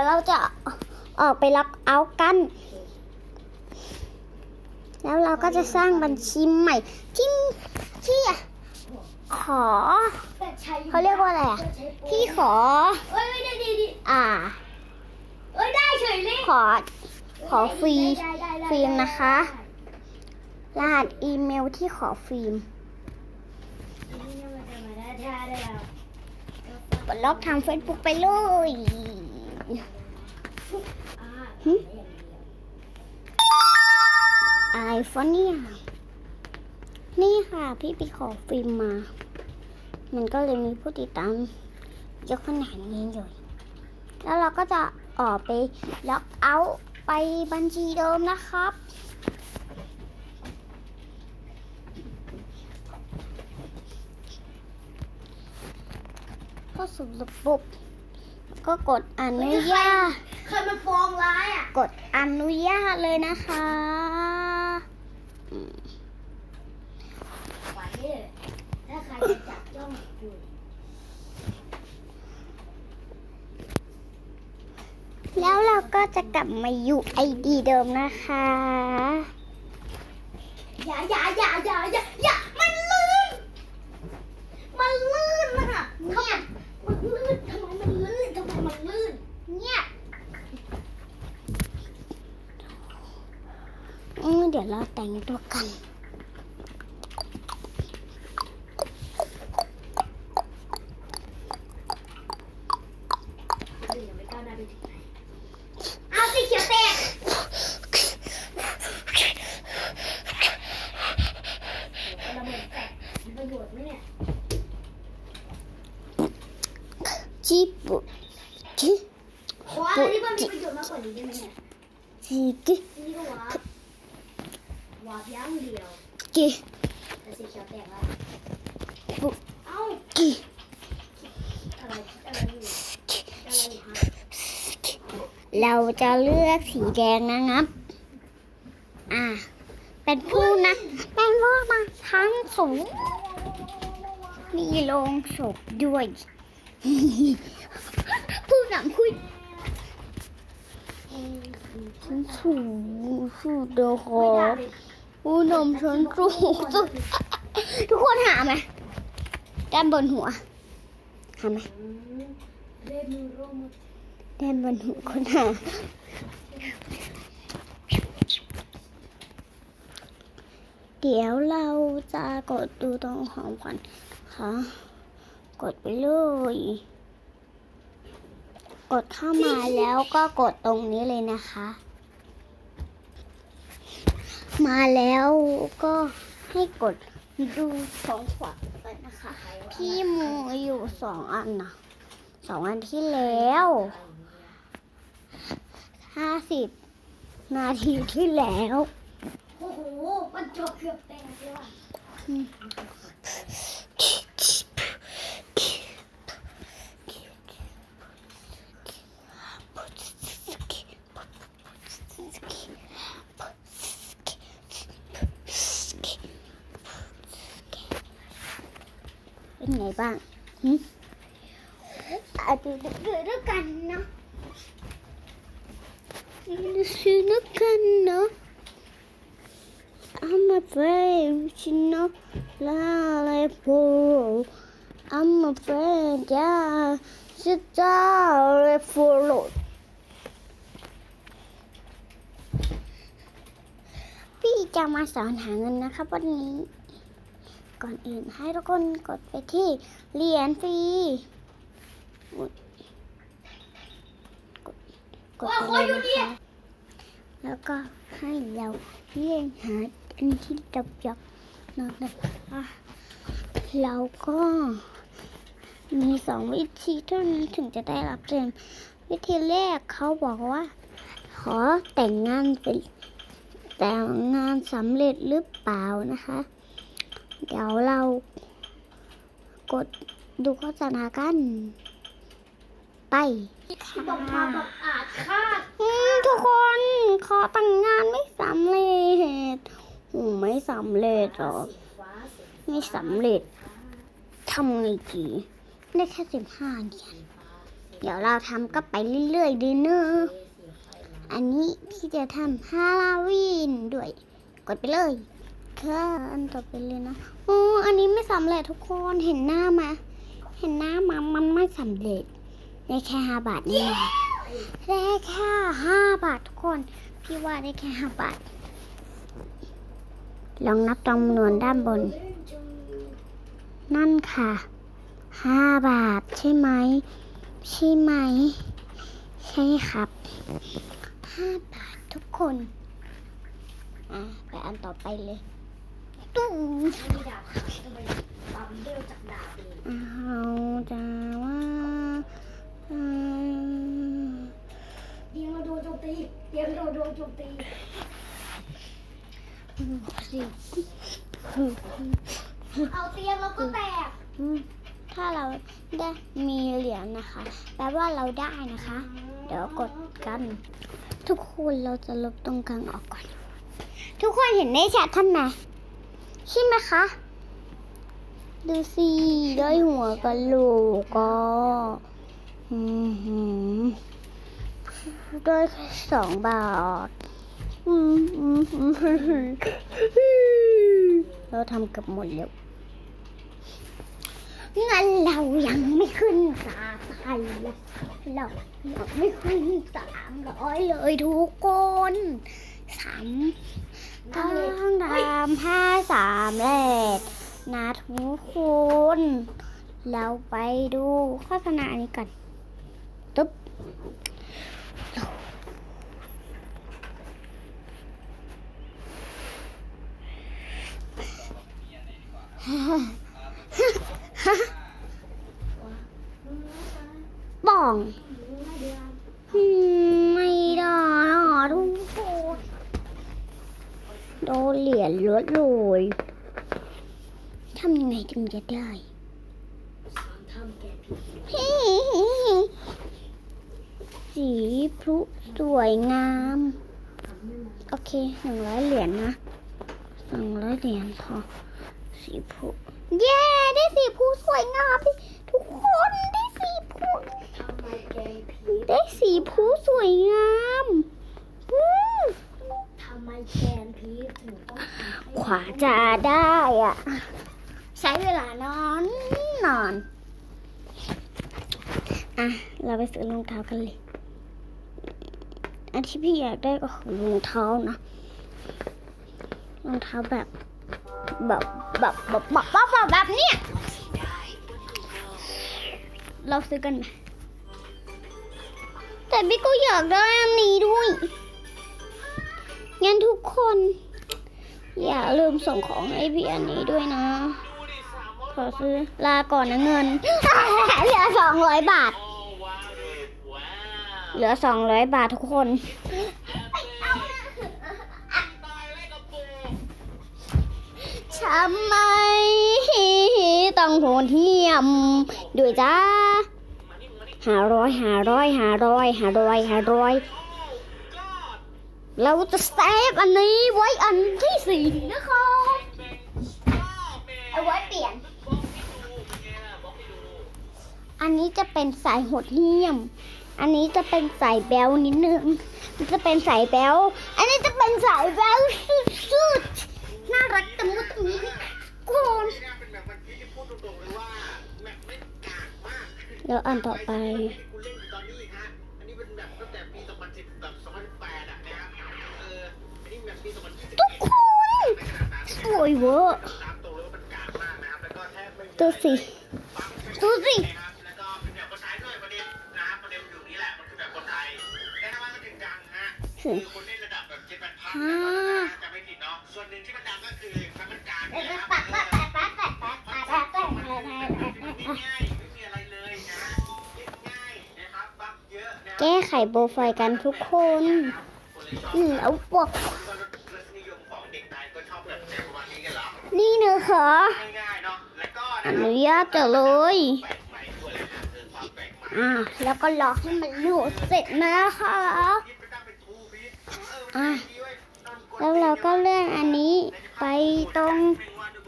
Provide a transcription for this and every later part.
ยวเราจะออกไปล็อกเอาท์กัน แล้วเราก็จะสร้างบัญชีใหม่ที่ที่ขอเขาเรียกว่าอะไรอะที่ขอเอ้ยไม่ได้ดีดีอ่าเอ้ยได้เฉยเลยขอ ขอฟรีได้ได้ได้ฟิล์มนะคะ รหัสอีเมลที่ขอฟิล์มกดล็อกทาง Facebook ไปเลย ไอโฟนเนี่ยนี่ค่ะ พี่ไปขอฟิล์มมา มันก็เลยมีผู้ติดตามเยอะขนาดนี้เลยแล้วเราก็จะออกไปล็อกเอาท์ไปบัญชีเดิมนะครับเข้าสู่ระบบ ก็กดอนุญาตเคยมาฟ้องร้ายอะ กดอนุญาตเลยนะคะอืมไหวเลยถ้าใครจะจับจ้องอยู่แล้วเราก็จะกลับมาอยู่ไอดีเดิมนะคะ อย่าอย่าอย่าอย่าอย่าอย่ามันลื่น มันลื่นนะคะเนี่ยมันลื่นทำไมมันลื่นทำไมมันลื่น เนี่ย อืม เดี๋ยวเราแต่งตัวกันยังไม่ก้าวหน้าไปถึงไหนเอาสีเขียวแตกระเบิดแตกมีประโยชน์ไหมเนี่ยจิบุจิขออะไรที่มันมีประโยชน์มากกว่านี้ได้ไหมเนี่ยจิกินี่ก็วาร์ป วาร์ปอย่างเดียวกิแต่สีเขียวแตกแล้วบุเอ้ากิอะไรอะไรอยู่อะไรอยู่ฮะเราจะเลือกสีแดงนะครับ อ่า เป็นผู้นะ เป็นผู้มาทั้งสูง มีโรงศพด้วย ผู้นำคุยฉันสูงสุดเดอข อู้นำฉันสูงสุดทุกคนหาไหมด้านบนหัวหาไหมอืมเล่นมือร่มด้านบนหัวคนหาเดี๋ยวเราจะกดดูตรงของขวัญค่ะกดไปเลย กดเข้ามาแล้วก็กดตรงนี้เลยนะคะ มาแล้วก็ให้กดดูของขวัญกันนะคะ พี่มูอยู่สองอันนะสองอันที่แล้วห้าสิบนาทีที่แล้ว โอ้โหมันจบเกือบเตกเลยว่ะ เป็นไงบ้างหึอาจจะดูด้วยกันเนาะดูสิด้วยกันเนาะ I'm afraid you know la la for I'm afraid yeah sit down for Lord พี่จะมาสอนหาเงินนะครับวันนี้ ก่อนอื่นให้ทุกคนกดไปที่เหรียญฟรีกดกดกดไปเลยนะคะ แล้วก็ให้เราเรียนหาอันที่ดับยักนะคะเราก็มีสองวิธีเท่านี้ถึงจะได้รับเรียนวิธีแรกเขาบอกว่า ขอแต่งงานเป็นแต่งงานสำเร็จหรือเปล่านะคะ เดี๋ยวเรากดดูโฆษณากัน ไปบอกาบอกอาจคาดอืมทุกคนขอแต่งงานไม่สำเร็จโอ้ไม่สำเร็จหรอฟ้าสีไม่สำเร็จทำไงดีได้แค่สิบห้าเหรียญฟ้าสีเดี๋ยวเราทำก็ไปเรื่อยๆดีเนอะอันนี้พี่จะทำฮาโลวีนด้วย กดไปเลย ค่ะอันต่อไปเลยนะโอ้อันนี้ไม่สำเร็จทุกคนเห็นหน้ามา เห็นหน้ามามันไม่สำเร็จได้แค่ห้าบาทนี่นะได้แค่ห้าบาททุกคน พี่ว่าได้แค่ห้าบาท ลองนับจำนวนด้านบน นั่นค่ะห้าบาทใช่ไหมใช่ไหม ใช่ครับห้าบาททุกคน อะ ไปอันต่อไปเลย ตู้มีดาบจะไปปั๊มเร็วจากดาบเองเอาจะว่าเตียงเราโดนโจมตีเตียงเราโดนโจมตีสิเอาเตียงเราก็แตกถ้าเราได้มีเหรียญนะคะ แปลว่าเราได้นะคะ เดี๋ยวกดกัน ทุกคนเราจะลบตรงกลางออกก่อน ทุกคนเห็นในแชทท่านไหม ใช่ไหมคะ ดูสิได้หัวกะโหลกก็ได้แค่สองบาทเราทำกับหมดแล้วงั้นเรายังไม่ขึ้นสาไทยเลยเรายังไม่ขึ้นสามร้อยเลยทุกคน สามต้องทำห้าสามแรกนะทุกคนเราไปดูโฆษณาอันนี้กันตุ๊บป่องอืมไม่ได้อะทุกคน โดนเหรียญลดเลยทำยังไงจึงจะได้ทำแกผิดสีพลุสวยงามทำไม่มาโอเคหนึ่งร้อยเหรียญนะหนึ่งร้อยเหรียญพอสีพลุเย้ ได้สีพลุสวยงามทุกคนได้สีพลุทำไมแกผิดได้สีพลุสวยงาม ขวาจะได้อะใช้เวลานอนนอน อะ เราไปซื้อรองเท้ากันเลย อันที่พี่อยากได้ก็คือรองเท้านะรองเท้าแบบแบบแบบแบบแบบแบบแบบแบบเนี้ยเราซื้อกันไหมแต่พี่ก็อยากได้อันนี้ด้วย งั้นทุกคน อย่าลืมส่งของให้พี่อันนี้ด้วยนะ ขอซื้อลาก่อนนะเงิน เหลือสองร้อยบาท เหลือสองร้อยบาททุกคนทำไมต้องโหดเหี้ยมด้วยจ้าหาร้อยหาร้อยหาร้อยหาร้อยหาร้อย เราจะสเซฟอันนี้ไว้อันที่สี่นะคะเอาไว้เปลี่ยน อันนี้จะเป็นสายหดเหี้ยม อันนี้จะเป็นสายแบลนิดนึงมันจะเป็นสายแบลอันนี้จะเป็นสายแบลสุดๆน่ารักตะมุตะมิโคนนี่นะเป็นแบบวันพีชที่พูดตรงๆเลยว่าแมปเล่นแล้วอันต่อไป ตัวก็เป็นแบบคนไทยด้วยประเด็นนะครับประเด็นมันอยู่นี่แหละมันคือแบบคนไทยแต่ทำไมมันดังฮะคือคนเล่นระดับแบบเจ็ดแปดพันจะไม่ผิดเนาะส่วนหนึ่งที่มันดังก็คือมันมันการแก้ไขโปรไฟล์กันทุกคนแล้วบอกนี่เนอค่ะอนุญาตเลยอ่าแล้วก็รอให้มันโหลดเสร็จนะคะอะแล้วเราก็เลื่อนอันนี้ไปตรง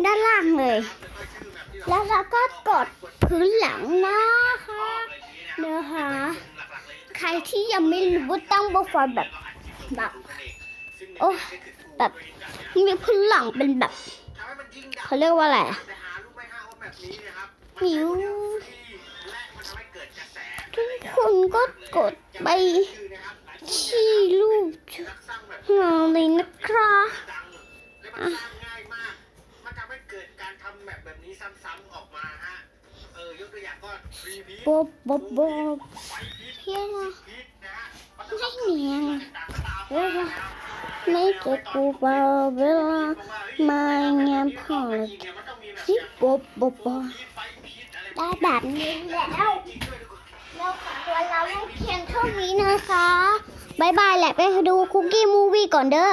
ด้านล่างเลย แล้วเราก็กดพื้นหลังนะคะเนื้อหาใครที่ยังไม่รู้ต้องบอกว่าแบบแบบโอ้แบบมีพลังเป็นแบบ เขาเรียกว่าอะไรอะหิวทุกคนก็กดไปที่รูปเราเลยนะครับแล้วมันสร้างง่ายมากมันทำให้เกิดการทำแบบแบบนี้ซ้ำๆออกมาฮะเออยกตัวอย่างก็รีพีทบบบบบบไฟพีทเพี้ยนอะพีทนะฮะไม่เนียนเฮ้ยไม่ เก็บกูเบาเวลาไม่งามพอเลยที่บบบบบบได้แบบนี้แล้วเราขอตัวเราเพียงเท่านี้นะคะบายบายแหละไปดูคุกกี้มูวี่ก่อนเด้อ